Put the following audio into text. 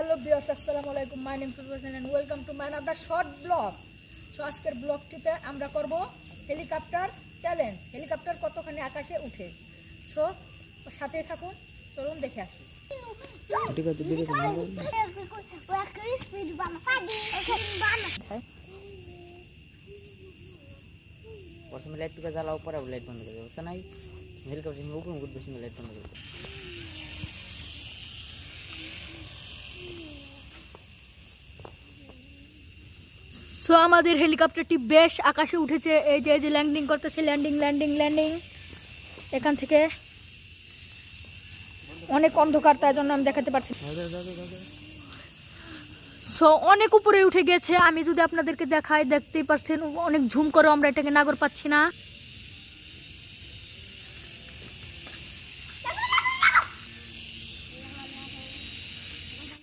Hello বিয়স আসসালামু আলাইকুম। My name Suraj and welcome to my another short blog so আজকের ব্লগটিতে আমরা করব হেলিকপ্টার চ্যালেঞ্জ হেলিকপ্টার কতখানি আকাশে উঠে? সো সাথেই থাকুন। চলুন দেখে আসি। ঠিক আছে বিরে প্রথমে লাইট টুকা জ্বালাও পরে লাইট বন্ধ করে দেবো। বুঝছ নাই? হেলিকপ্টার উপর বেশি লাইট বন্ধ করে দেবো। সো আমাদের হেলিকপ্টারটি বেশ আকাশে উঠেছে। এই যে এই যে ল্যান্ডিং করতেছে ল্যান্ডিং ল্যান্ডিং ল্যান্ডিং এখান থেকে অনেক অন্ধকার, তাই জন্য আমি দেখাতে পারছি সো অনেক উপরে উঠে গেছে। আমি যদি আপনাদেরকে দেখাই, দেখতেই পারছেন, অনেক ঝুম করে আমরা এটাকে নাগর পাচ্ছি না।